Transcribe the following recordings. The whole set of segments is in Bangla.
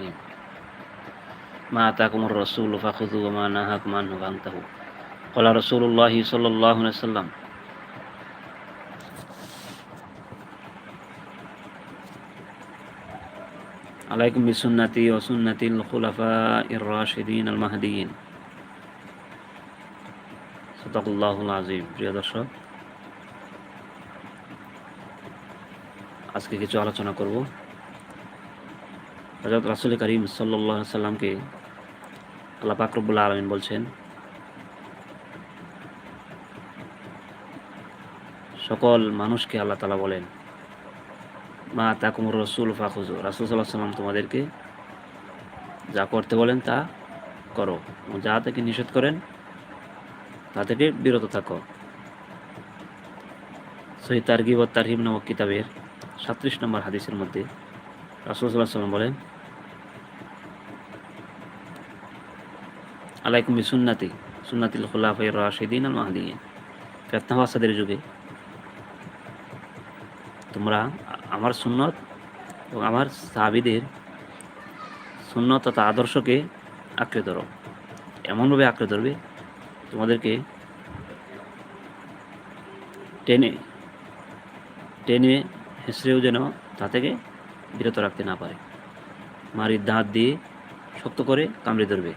الرحيم ما آتاكم الرسول فخذوا وما نهاكم عنه فانتهوا قال رسول الله صلى الله عليه وسلم عليكم بسنتي وسنة الخلفاء الراشدين المهديين صدق الله العظيم প্রিয় দর্শক আজকে কিছু আলোচনা করব হজরত রাসুল করিম সাল্লাহ সাল্লামকে আল্লাহ পাকরবুল্লা আলমিন বলছেন, সকল মানুষকে আল্লাহ তালা বলেন, মা তাকুমুর রসুল ফাখুজু রাসুল সাল্লাহ সাল্লাম তোমাদেরকে যা করতে বলেন তা করো যা থেকে নিষেধ করেন, তা থেকে বিরত থাকো। সহি তারগিব তারহিম নামক কিতাবের সাত্রিশ নম্বর হাদিসের মধ্যে রাসুল সাল্লাহ সাল্লাম বলেন আলাইকুম সুন্নাতি সুন্নাতিল খুলাফাই রাশিদিন আল মাহদিন ফেতনাবাসাদের যুগে তোমরা আমার সুন্নত এবং আমার সাহাবিদের সুন্নত তথা আদর্শকে আঁকড়ে ধরো। এমনভাবে আঁকড়ে ধরবে, তোমাদেরকে টেনে টেনে হেসড়েও যেন তা থেকে বিরত রাখতে না পারে। মারির দাঁত দিয়ে শক্ত করে কামড়ে ধরবে।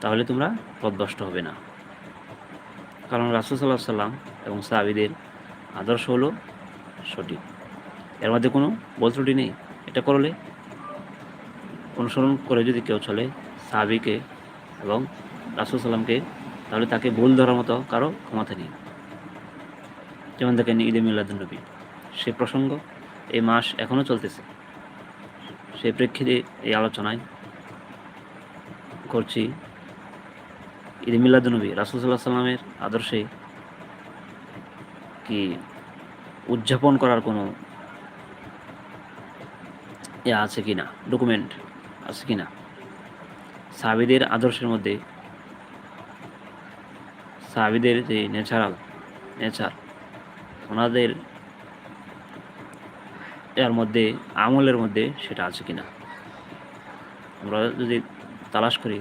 তাহলে তোমরা পদভষ্ট হবে না। কারণ রাসুল সাল্লাহ সাল্লাম এবং সাহাবিদের আদর্শ হলো সঠিক। এর মধ্যে কোনো বল ত্রুটি নেই। এটা করলে অনুসরণ করে যদি কেউ চলে সাহাবিকে এবং রাসুল সাল্লামকে তাহলে তাকে ভুল ধরার মতো কারও ক্ষমতা নেই। যেমন দেখেন ঈদে মিল্লাদুলনবী সে প্রসঙ্গ এই মাস এখনও চলতেছে। সেই প্রেক্ষিতে এই আলোচনায় করছি ঈদে মিল্লাদুলনবী রাসুল সাল্লাহ সাল্লামের আদর্শে কি উদযাপন করার কোনো এ আছে কি না ডকুমেন্ট আছে কি না সাহাবিদের আদর্শের মধ্যে সাহাবিদের যে ন্যাচারাল নেচার ওনাদের এর মধ্যে, আমলের মধ্যে সেটা আছে কি না আমরা যদি তালাশ করি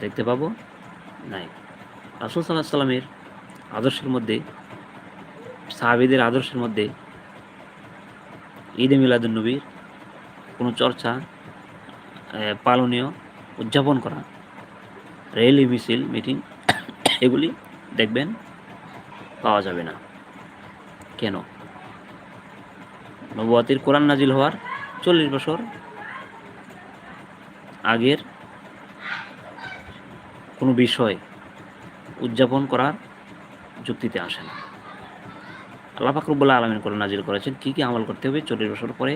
দেখতে পাবো নাই। রাসুল সাল্লাহ সাল্লামের আদর্শের মধ্যে, সাহাবিদের আদর্শের মধ্যে ঈদে মিলাদুলনবীর কোনো চর্চা পালনীয় উদযাপন করা র্যালি মিছিল, মিটিং, এগুলি দেখবেন পাওয়া যাবে না। কেন? নবুয়াতির কোরআন নাজিল হওয়ার চল্লিশ বছর আগের কোনো বিষয় উদযাপন করার যুক্তিতে আসে না। আল্লাহ ফাকরুবুল্লাহ আলমিন করে নাজির করেছেন, কী কী আমল করতে হবে চল্লিশ বছর পরে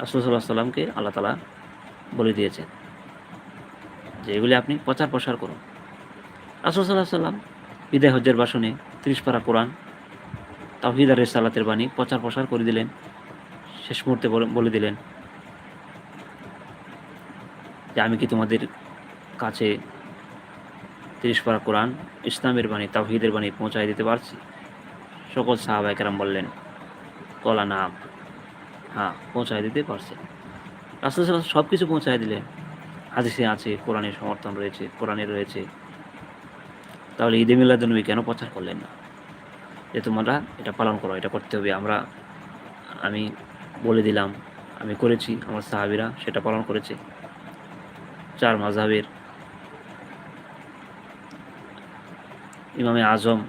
রাসুল্লাহ সাল্লামকে আল্লাহ তালা বলে দিয়েছেন যে এগুলি আপনি প্রচার প্রসার করুন। রাসুল সাল্লাহ সাল্লাম বিদায় হজ্জের বাসনে ত্রিশ পারা কোরআন তাহিদার সালাতের বাণী প্রচার প্রসার করে দিলেন, শেষ মুহূর্তে বলে দিলেন যে আমি কি তোমাদের কাছে তিরিশ পারা কোরআন, ইসলামের বাণী তাহিদের বাণী পৌঁছায় দিতে পারছি। সকল সাহাবাইকেরাম বললেন, কলা নাম। হ্যাঁ পৌঁছায় দিতে পারছে। রাস্তা সব কিছু পৌঁছায় দিলেন। হাদিসে আছে, কোরআনের সমর্থন রয়েছে, কোরআনে রয়েছে। তাহলে ঈদে মিল্লাদনবী কেন প্রচার করলেন না? যে তোমরা এটা পালন করো, এটা করতে হবে। আমরা, আমি বলে দিলাম, আমি করেছি, আমার সাহাবিরা সেটা পালন করেছে। চার মাঝাবের ইমামে আজম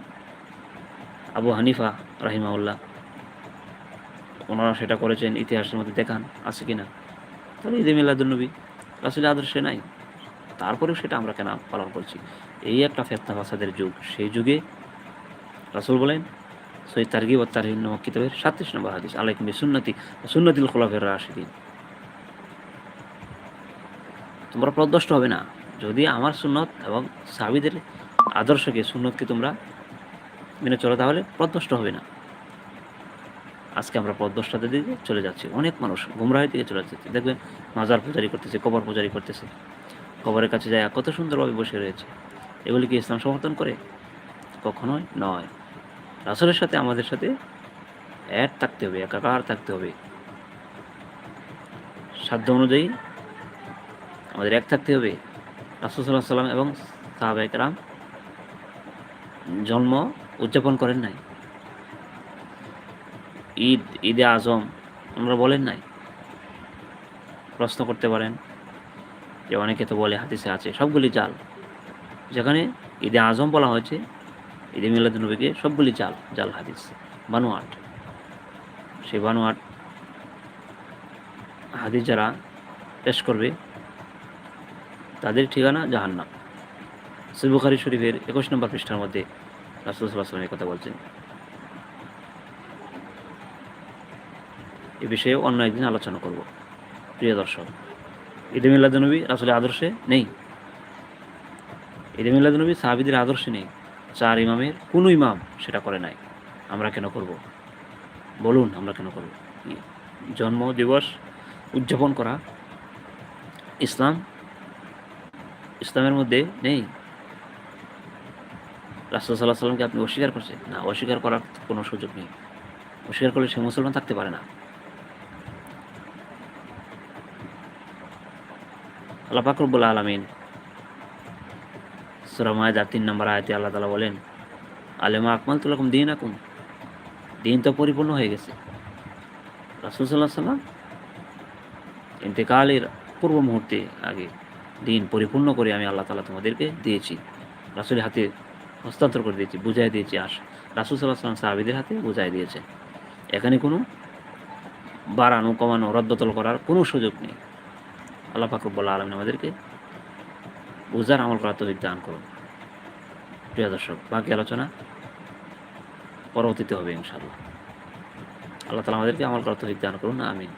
আবু হানিফা রাহিমাউল্লাহ ওনারা সেটা করেছেন, ইতিহাসের মধ্যে দেখান, আছে কি না তাহলে ঈদে মিল্লাদুলনবী রাসুলের আদর্শে নাই। তারপরেও সেটা আমরা কেন পালন করছি? এই একটা ফেতনা ফাসাদের যুগ। সেই যুগে রাসুল বলেন, সৈয়দ তারগিব ও তারহিন কিতাবের সাতত্রিশ নম্বর হাদিস আলাইকুম সুন্নতি সুন্নতিল খোলাফের রাশিদিন। তোমরা প্রদষ্ট হবে না। যদি আমার সুন্নত এবং সাবিদের আদর্শকে সুন্নতকে তোমরা মেনে চলো, তাহলে প্রদষ্ট হবে না। আজকে আমরা পদ্মষ্টাদের দিকে চলে যাচ্ছি। অনেক মানুষ গুমরাহের দিকে চলে যাচ্ছে। দেখবেন মাজার পূজারি করতেছে, কবর পূজারি করতেছে। কবরের কাছে যায়, কত সুন্দরভাবে বসে রয়েছে। এগুলি কি ইসলাম সমর্থন করে? কখনোই নয়। রাসুলের সাথে, আমাদের সাথে এক থাকতে হবে, একাকার থাকতে হবে। সাধ্য অনুযায়ী আমাদের এক থাকতে হবে। রাসুসাল্লাহ সাল্লাম এবং সাহাবাহিকরাম জন্ম উদযাপন করেন নাই। ঈদ, ঈদে আজম আমরা বলেন নাই। প্রশ্ন করতে পারেন যে অনেকে তো বলে হাদিসে আছে, সবগুলি জাল। যেখানে ঈদে আজম বলা হয়েছে, ঈদে মিলাদুলনবীকে সবগুলি জাল জাল হাদিস বানোয়াট সেই বানোয়াট হাদিস যারা পেশ করবে, তাদের ঠিকানা জাহান্নাম। সুবুখারি শরীফের একুশ নম্বর পৃষ্ঠার মধ্যে রাসুল সাল্লাহ কথা বলছেন। এ বিষয়ে অন্য একদিন আলোচনা করব, প্রিয় দর্শক। ঈদে মিল্লাদনবী আসলে আদর্শে নেই। ঈদে মিল্লাদনবী সাহাবিদের আদর্শে নেই। চার ইমামের কোনো ইমাম সেটা করে নাই। আমরা কেন করব? বলুন, আমরা কেন করব? জন্ম, দিবস, উদযাপন করা, ইসলাম, ইসলামের মধ্যে নেই। রাসুল সাল্লাহ সাল্লামকে আপনি অস্বীকার করছেন? না, অস্বীকার করার কোনো সুযোগ নেই। অস্বীকার করলে সে মুসলমান থাকতে পারে না। আল্লাহ ফাকরুবুল আলমিন সুরামায়দার তিন নম্বর আয়তে আল্লাহ তালা বলেন, আলেমা আকমাল তুলকম দিন আকুম দিন তো পরিপূর্ণ হয়ে গেছে। রাসুল সাল্লাহ সাল্লাম ইন্তেকালের পূর্ব মুহূর্তে আগে দিন পরিপূর্ণ করে আমি আল্লাহ তালা তোমাদেরকে দিয়েছি। রাসুলের হাতে হস্তান্তর করে দিয়েছি, বুঝাই দিয়েছি আস রাসুল সাল্লাহ সাল্লাম সাহাবিদের হাতে বুঝাই দিয়েছে। এখানে কোনো বাড়ানো, কমানো রদ্দতল করার কোনো সুযোগ নেই। আল্লাহ ফাকরুল্লাহ আলমিন আমাদেরকে বুঝার আমল করার তৌফিক দান করুন। প্রিয় দর্শক, বাকি আলোচনা পরবর্তীতে হবে ইনশাআল্লাহ। আল্লাহ তালা আমাদেরকে আমল করার তৌফিক দান করুন, আমিন।